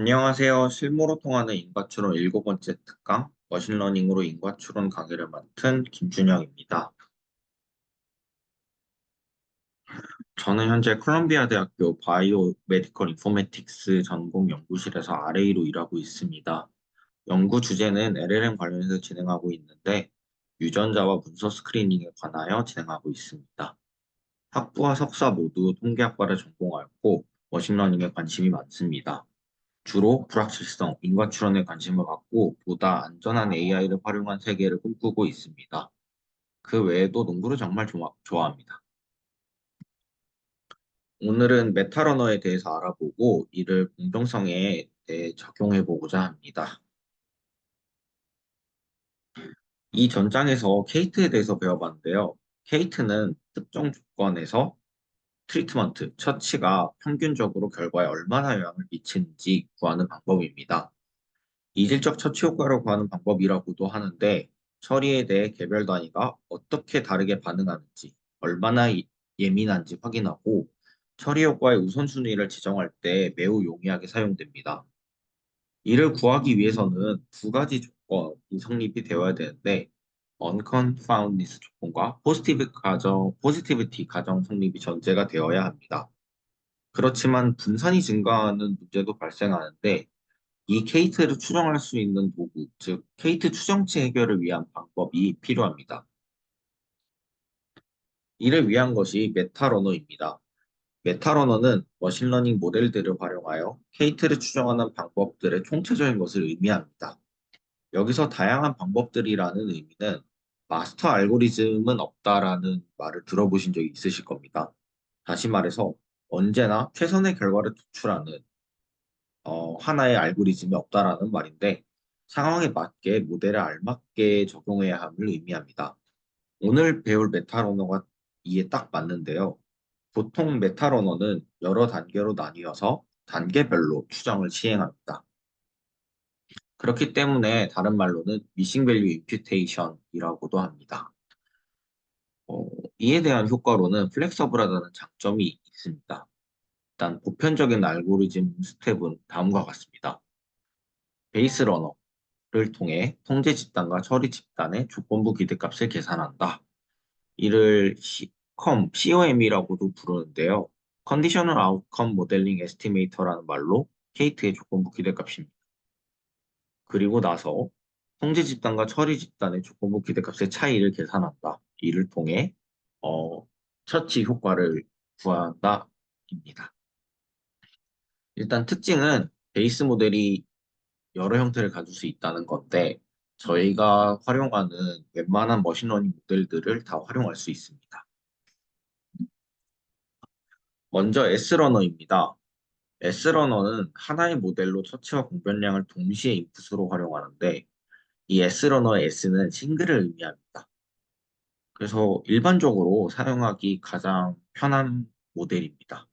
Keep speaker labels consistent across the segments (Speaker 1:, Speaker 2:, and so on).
Speaker 1: 안녕하세요. 실무로 통하는 인과추론 일곱 번째 특강 머신러닝으로 인과추론 강의를 맡은 김준영입니다. 저는 현재 콜롬비아 대학교 바이오 메디컬 인포메틱스 전공 연구실에서 RA로 일하고 있습니다. 연구 주제는 LLM 관련해서 진행하고 있는데 유전자와 문서 스크리닝에 관하여 진행하고 있습니다. 학부와 석사 모두 통계학과를 전공하였고 머신러닝에 관심이 많습니다. 주로 불확실성, 인과 추론에 관심을 갖고 보다 안전한 AI를 활용한 세계를 꿈꾸고 있습니다. 그 외에도 농구를 정말 좋아, 좋아합니다. 오늘은 메타러너에 대해서 알아보고 이를 공정성에 대해 적용해 보고자 합니다. 이 전장에서 케이트에 대해서 배워봤는데요. 케이트는 특정 조건에서 트리트먼트, 처치가 평균적으로 결과에 얼마나 영향을 미치는지 구하는 방법입니다. 이질적 처치 효과를 구하는 방법이라고도 하는데 처리에 대해 개별 단위가 어떻게 다르게 반응하는지, 얼마나 예민한지 확인하고 처리 효과의 우선순위를 지정할 때 매우 용이하게 사용됩니다. 이를 구하기 위해서는 두 가지 조건이 성립이 되어야 되는데 unconfoundness 조건과 positive 가정, positivity 가정 성립이 전제가 되어야 합니다. 그렇지만 분산이 증가하는 문제도 발생하는데 이 케이트를 추정할 수 있는 도구, 즉 케이트 추정치 해결을 위한 방법이 필요합니다. 이를 위한 것이 메타러너입니다. 메타러너는 머신러닝 모델들을 활용하여 케이트를 추정하는 방법들의 총체적인 것을 의미합니다. 여기서 다양한 방법들이라는 의미는 마스터 알고리즘은 없다라는 말을 들어보신 적이 있으실 겁니다. 다시 말해서 언제나 최선의 결과를 도출하는 어, 하나의 알고리즘이 없다라는 말인데 상황에 맞게 모델에 알맞게 적용해야 함을 의미합니다. 오늘 배울 메타러너가 이에 딱 맞는데요. 보통 메타러너는 여러 단계로 나뉘어서 단계별로 추정을 시행합니다. 그렇기 때문에 다른 말로는 미싱 밸류 임퓨테이션이라고도 합니다. 어, 이에 대한 효과로는 플렉서블하다는 장점이 있습니다. 일단 보편적인 알고리즘 스텝은 다음과 같습니다. 베이스 러너를 통해 통제 집단과 처리 집단의 조건부 기대값을 계산한다. 이를 COM, COM이라고도 부르는데요. 컨디셔널 아웃컴 모델링 에스티메이터라는 말로 케이트의 조건부 기대값입니다. 그리고 나서 통제 집단과 처리 집단의 조건부 기대값의 차이를 계산한다. 이를 통해 어, 처치 효과를 구한다입니다. 일단 특징은 베이스 모델이 여러 형태를 가질 수 있다는 건데 저희가 활용하는 웬만한 머신러닝 모델들을 다 활용할 수 있습니다. 먼저 S러너입니다. S러너는 하나의 모델로 처치와 공변량을 동시에 인풋으로 활용하는데 이 S러너의 S는 싱글을 의미합니다. 그래서 일반적으로 사용하기 가장 편한 모델입니다.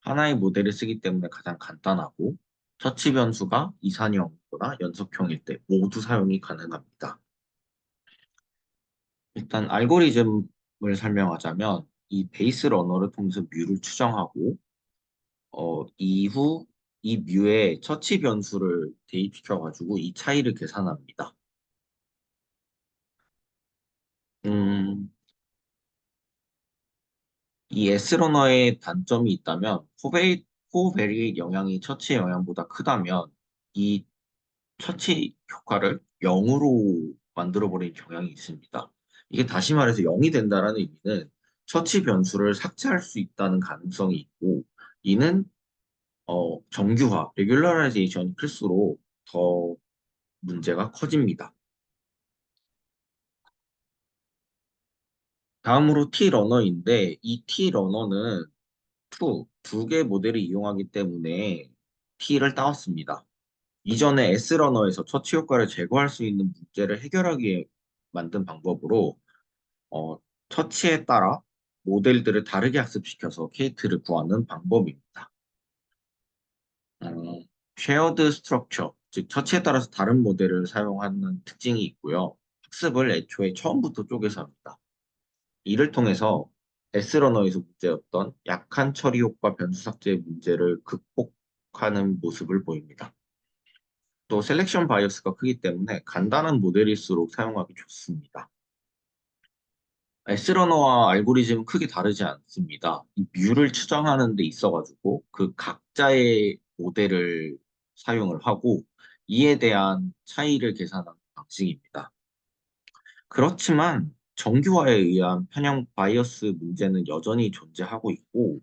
Speaker 1: 하나의 모델을 쓰기 때문에 가장 간단하고 처치 변수가 이산형이거나 연속형일 때 모두 사용이 가능합니다. 일단 알고리즘을 설명하자면 이 베이스 러너를 통해서 뮤를 추정하고 어, 이후 이 뮤의 처치 변수를 대입시켜 가지고 이 차이를 계산합니다. 음, 이 S러너의 단점이 있다면 포베이, 포베리 영향이 처치 영향보다 크다면 이 처치 효과를 0으로 만들어버리는 경향이 있습니다. 이게 다시 말해서 0이 된다는 의미는 처치 변수를 삭제할 수 있다는 가능성이 있고 이는 어, 정규화, 레귤러라이제이션이 클수록 더 문제가 커집니다. 다음으로 T러너인데 이 T러너는 2, 두 개 모델을 이용하기 때문에 T를 따왔습니다. 이전에 S러너에서 처치 효과를 제거할 수 있는 문제를 해결하기 위해 만든 방법으로 어, 처치에 따라 모델들을 다르게 학습시켜서 케이트를 구하는 방법입니다. 음, 쉐어드 스트럭처, 즉 처치에 따라서 다른 모델을 사용하는 특징이 있고요. 학습을 애초에 처음부터 쪼개서 합니다. 이를 통해서 S러너에서 문제였던 약한 처리 효과 변수 삭제 문제를 극복 하는 모습을 보입니다. 또 셀렉션 바이어스가 크기 때문에 간단한 모델일수록 사용하기 좋습니다. S러너와 알고리즘은 크게 다르지 않습니다. 이 뮤를 추정하는 데 있어가지고 그 각자의 모델을 사용을 하고 이에 대한 차이를 계산하는 방식입니다. 그렇지만 정규화에 의한 편향 바이어스 문제는 여전히 존재하고 있고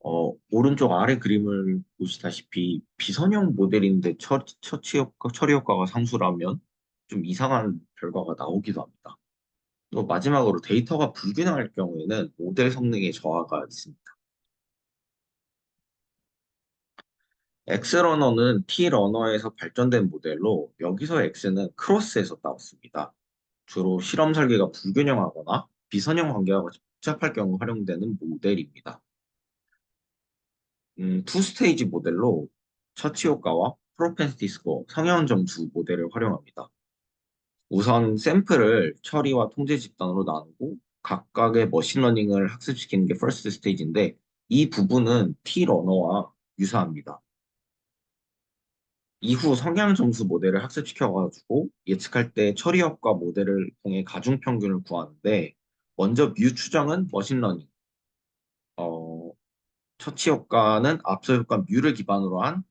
Speaker 1: 어, 오른쪽 아래 그림을 보시다시피 비선형 모델인데 처, 처치 효과, 처리 효과가 상수라면 좀 이상한 결과가 나오기도 합니다. 또 마지막으로 데이터가 불균형할 경우에는 모델 성능에 저하가 있습니다. X러너는 T러너에서 발전된 모델로 여기서 X는 크로스에서 따왔습니다. 주로 실험 설계가 불균형하거나 비선형 관계가 복잡할 경우 활용되는 모델입니다. 음, 투 스테이지 모델로 처치 효과와 프로펜시티 스코어, 성형 점수 모델을 활용합니다. 우선 샘플을 처리와 통제 집단으로 나누고 각각의 머신러닝을 학습시키는 게 퍼스트 스테이지인데 이 부분은 T러너와 유사합니다. 이후 성향 점수 모델을 학습시켜가지고 예측할 때 처리 효과 모델을 통해 가중 평균을 구하는데 먼저 뮤 추정은 머신러닝, 어, 처치 효과는 앞서 효과 뮤를 기반으로 한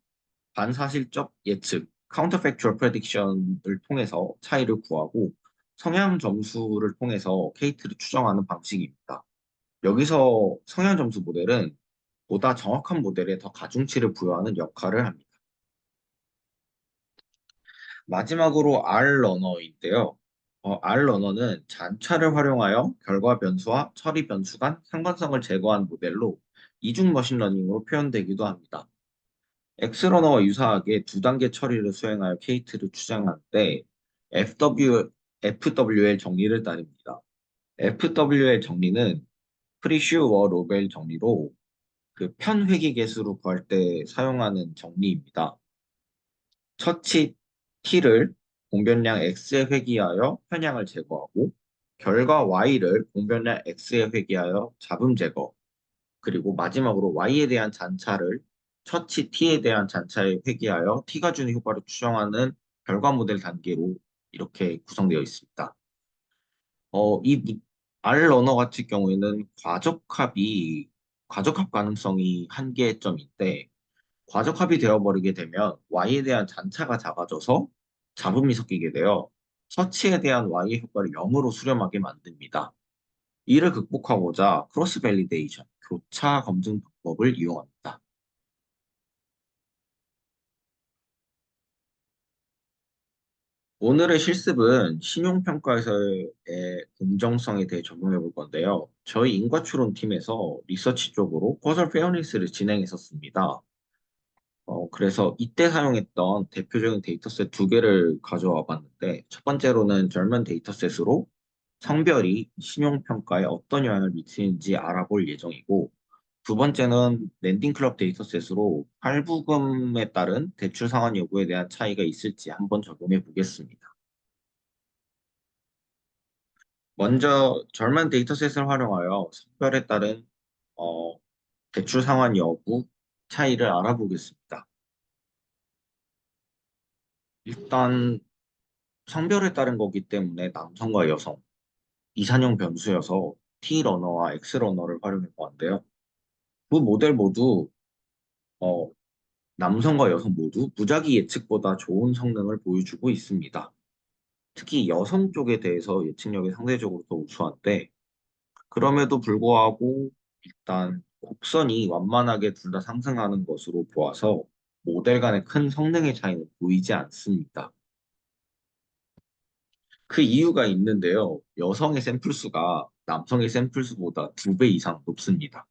Speaker 1: 반사실적 예측, counterfactual prediction을 통해서 차이를 구하고 성향 점수를 통해서 케이트를 추정하는 방식입니다. 여기서 성향 점수 모델은 보다 정확한 모델에 더 가중치를 부여하는 역할을 합니다. 마지막으로 R러너인데요. 어, R러너는 잔차를 활용하여 결과 변수와 처리 변수 간 상관성을 제거한 모델로 이중 머신러닝으로 표현되기도 합니다. X러너와 유사하게 두 단계 처리를 수행하여 케이트를 추정하는데 FW, FWL 정리를 따릅니다. FWL 정리는 프리슈어 로벨 정리로 그 편회기 개수로 구할 때 사용하는 정리입니다. 처치 T를 공변량 X에 회귀하여 편향을 제거하고 결과 Y를 공변량 X에 회귀하여 잡음 제거 그리고 마지막으로 Y에 대한 잔차를 처치 T에 대한 잔차에 회귀하여 T가 주는 효과를 추정하는 결과 모델 단계로 이렇게 구성되어 있습니다. 어, 이 R 러너 같은 경우에는 과적합이 과적합 가능성이 한계점인데 과적합이 되어버리게 되면 Y에 대한 잔차가 작아져서 잡음이 섞이게 되어 처치에 대한 Y의 효과를 0으로 수렴하게 만듭니다. 이를 극복하고자 크로스 밸리데이션, 교차 검증 방법을 이용합니다. 오늘의 실습은 신용평가에서의 공정성에 대해 적용해 볼 건데요. 저희 인과추론 팀에서 리서치 쪽으로 커설 페어니스를 진행했었습니다. 어, 그래서 이때 사용했던 대표적인 데이터셋 두 개를 가져와 봤는데 첫 번째로는 절면 데이터셋으로 성별이 신용평가에 어떤 영향을 미치는지 알아볼 예정이고 두 번째는 랜딩클럽 데이터셋으로 할부금에 따른 대출 상환 여부에 대한 차이가 있을지 한번 적용해 보겠습니다. 먼저 절만 데이터셋을 활용하여 성별에 따른 어, 대출 상환 여부 차이를 알아보겠습니다. 일단 성별에 따른 거기 때문에 남성과 여성, 이산형 변수여서 T러너와 X러너를 활용해 보았는데요. 두 모델 모두 어, 남성과 여성 모두 무작위 예측보다 좋은 성능을 보여주고 있습니다. 특히 여성 쪽에 대해서 예측력이 상대적으로 더 우수한데 그럼에도 불구하고 일단 곡선이 완만하게 둘 다 상승하는 것으로 보아서 모델 간의 큰 성능의 차이는 보이지 않습니다. 그 이유가 있는데요. 여성의 샘플 수가 남성의 샘플 수보다 두 배 이상 높습니다.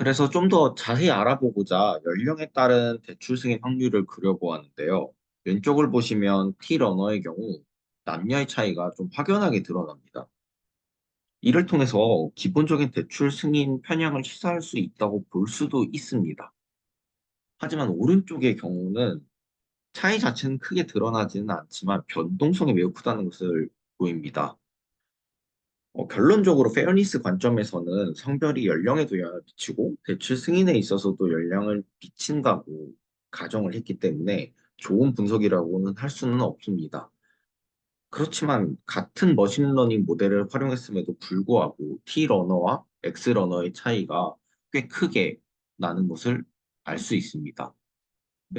Speaker 1: 그래서 좀 더 자세히 알아보고자 연령에 따른 대출 승인 확률을 그려보았는데요. 왼쪽을 보시면 T러너의 경우 남녀의 차이가 좀 확연하게 드러납니다. 이를 통해서 기본적인 대출 승인 편향을 시사할 수 있다고 볼 수도 있습니다. 하지만 오른쪽의 경우는 차이 자체는 크게 드러나지는 않지만 변동성이 매우 크다는 것을 보입니다. 어, 결론적으로 페어니스 관점에서는 성별이 연령에도 영향을 미치고 대출 승인에 있어서도 영향을 미친다고 가정을 했기 때문에 좋은 분석이라고는 할 수는 없습니다. 그렇지만 같은 머신러닝 모델을 활용했음에도 불구하고 T러너와 X러너의 차이가 꽤 크게 나는 것을 알 수 있습니다.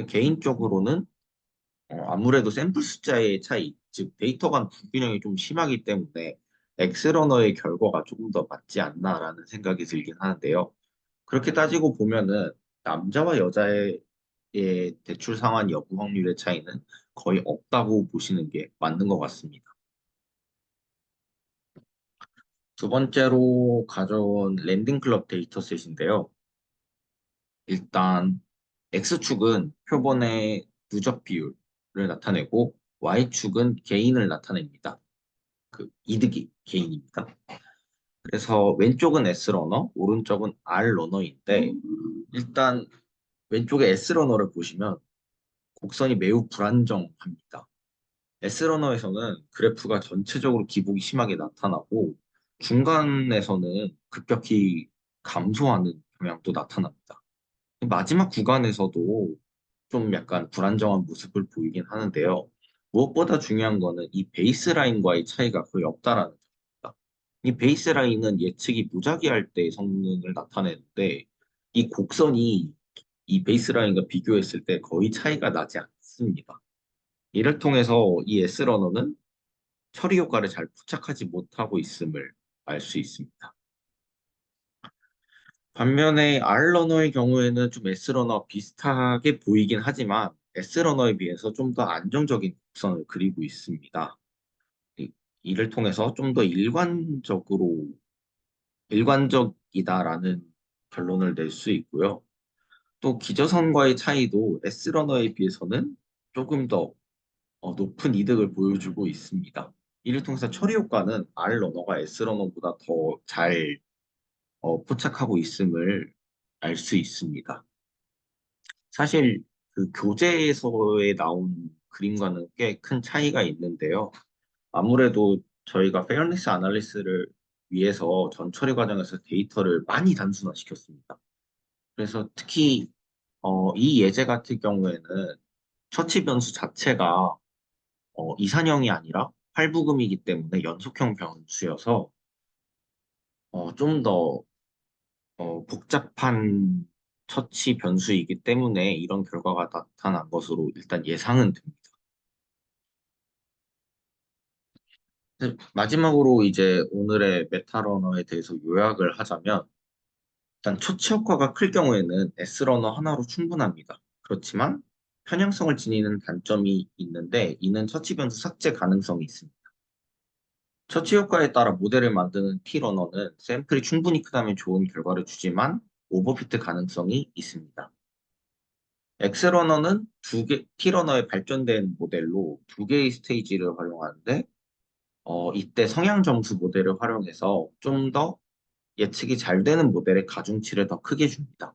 Speaker 1: 개인적으로는 어, 아무래도 샘플 숫자의 차이, 즉 데이터 간 불균형이 좀 심하기 때문에 엑스러너의 결과가 조금 더 맞지 않나라는 생각이 들긴 하는데요. 그렇게 따지고 보면은 남자와 여자의 대출 상환 여부 확률의 차이는 거의 없다고 보시는 게 맞는 것 같습니다. 두 번째로 가져온 랜딩클럽 데이터셋인데요. 일단 X축은 표본의 누적 비율을 나타내고 Y축은 개인을 나타냅니다. 그 이득이 개인입니다. 그래서 왼쪽은 S러너, 오른쪽은 R러너인데 일단 왼쪽에 S러너를 보시면 곡선이 매우 불안정합니다. S러너에서는 그래프가 전체적으로 기복이 심하게 나타나고 중간에서는 급격히 감소하는 경향도 나타납니다. 마지막 구간에서도 좀 약간 불안정한 모습을 보이긴 하는데요. 무엇보다 중요한 거는 이 베이스라인과의 차이가 거의 없다라는 점입니다. 이 베이스라인은 예측이 무작위할 때의 성능을 나타내는데 이 곡선이 이 베이스라인과 비교했을 때 거의 차이가 나지 않습니다. 이를 통해서 이 S러너는 처리 효과를 잘 포착하지 못하고 있음을 알 수 있습니다. 반면에 R러너의 경우에는 좀 S러너와 비슷하게 보이긴 하지만 S러너에 비해서 좀 더 안정적인 곡선을 그리고 있습니다. 이를 통해서 좀 더 일관적으로 일관적이다라는 결론을 낼 수 있고요. 또 기저선과의 차이도 S러너에 비해서는 조금 더 어, 높은 이득을 보여주고 있습니다. 이를 통해서 처리 효과는 R러너가 S러너보다 더잘 어, 포착하고 있음을 알 수 있습니다. 사실 그 교재에서에 나온 그림과는 꽤 큰 차이가 있는데요. 아무래도 저희가 페어니스 아날리스를 위해서 전 처리 과정에서 데이터를 많이 단순화시켰습니다. 그래서 특히 어, 이 예제 같은 경우에는 처치 변수 자체가 어, 이산형이 아니라 활부금이기 때문에 연속형 변수여서 어, 좀더 어, 복잡한 처치 변수이기 때문에 이런 결과가 나타난 것으로 일단 예상은 됩니다. 마지막으로 이제 오늘의 메타러너에 대해서 요약을 하자면 일단 처치 효과가 클 경우에는 S러너 하나로 충분합니다. 그렇지만 편향성을 지니는 단점이 있는데 이는 처치 변수 삭제 가능성이 있습니다. 처치 효과에 따라 모델을 만드는 T러너는 샘플이 충분히 크다면 좋은 결과를 주지만 오버피트 가능성이 있습니다. X러너는 두 개, T러너의 발전된 모델로 두 개의 스테이지를 활용하는데 어, 이때 성향 점수 모델을 활용해서 좀 더 예측이 잘 되는 모델의 가중치를 더 크게 줍니다.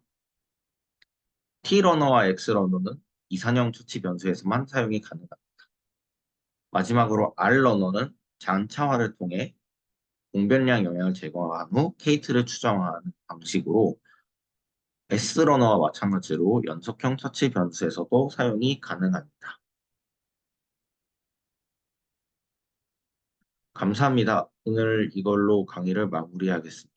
Speaker 1: T러너와 X러너는 이산형 처치 변수에서만 사용이 가능합니다. 마지막으로 R러너는 장차화를 통해 공변량 영향을 제거한 후 케이트를 추정하는 방식으로 S러너와 마찬가지로 연속형 터치 변수에서도 사용이 가능합니다. 감사합니다. 오늘 이걸로 강의를 마무리하겠습니다.